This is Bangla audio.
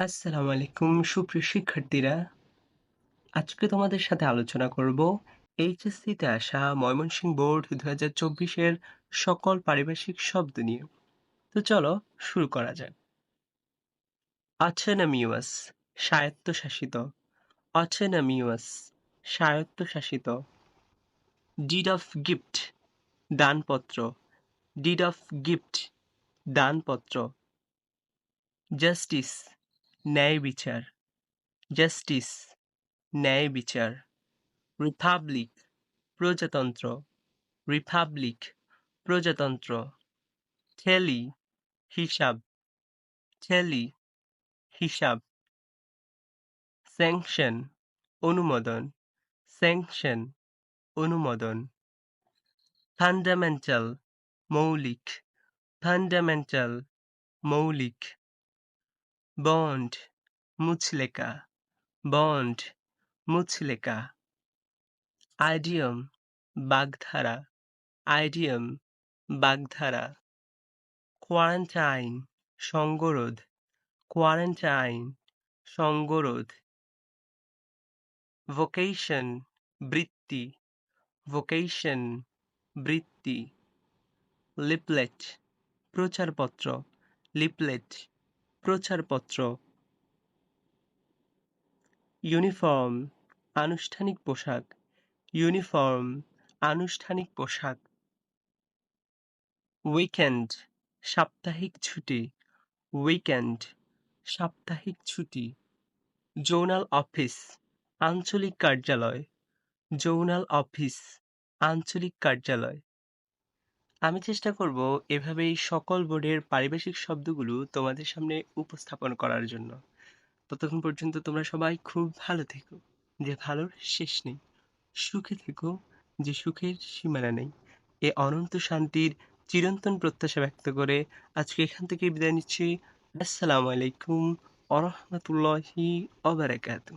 আসসালামু আলাইকুম সুপ্রিয় শিক্ষার্থীরা। আজকে তোমাদের সাথে আলোচনা করব এইচএসসিতে আসা ময়মনসিংহ বোর্ড দু হাজার সকল পারিভাষিক শব্দ নিয়ে। তো চলো শুরু করা যাক। অটোনমিউয়াস স্বায়ত্তশাসিত। অটোনমিউয়াস স্বায়ত্তশাসিত। ডিড অফ গিফট, দানপত্র। ডিড অফ গিফট, দানপত্র। জাস্টিস ন্যায় বিচার জাস্টিস ন্যায় বিচার রিপাবলিক প্রজাতন্ত্র রিপাবলিক প্রজাতন্ত্র ঠেলি হিসাব ঠেলি হিসাব স্যাংশন অনুমোদন স্যাংশন অনুমোদন ফান্ডামেন্টাল মৌলিক ফান্ডামেন্টাল মৌলিক বন্ড মুচলেকা বন্ড মুচলেকা আইডিয়ম, বাগধারা। আইডিয়ম, বাগধারা। কোয়ারেন্টাইন, সঙ্গরোধ। কোয়ারেন্টাইন, সঙ্গরোধ। ভোকেশন, বৃত্তি। ভোকেশন, বৃত্তি। লিপলেট, প্রচারপত্র। লিপলেট। প্রচারপত্র। ইউনিফর্ম, আনুষ্ঠানিক পোশাক। ইউনিফর্ম, আনুষ্ঠানিক পোশাক। উইকেন্ড, সাপ্তাহিক ছুটি। উইকেন্ড, সাপ্তাহিক ছুটি। জোনাল অফিস, আঞ্চলিক কার্যালয়। জোনাল অফিস, আঞ্চলিক কার্যালয়। আমি চেষ্টা করব এভাবেই সকল বোর্ডের পারিভাষিক শব্দগুলো তোমাদের সামনে উপস্থাপন করার জন্য। ততক্ষণ পর্যন্ত তোমরা সবাই খুব ভালো থেকো। যে ভালোর শেষ নেই। সুখে থেকো, যে সুখের সীমানা নেই। এ অনন্ত শান্তির চিরন্তন প্রত্যাশা ব্যক্ত করে আজকে এখান থেকে বিদায় নিচ্ছি। আসসালামু আলাইকুম আরহামতুল্লাহি অবরাকাতু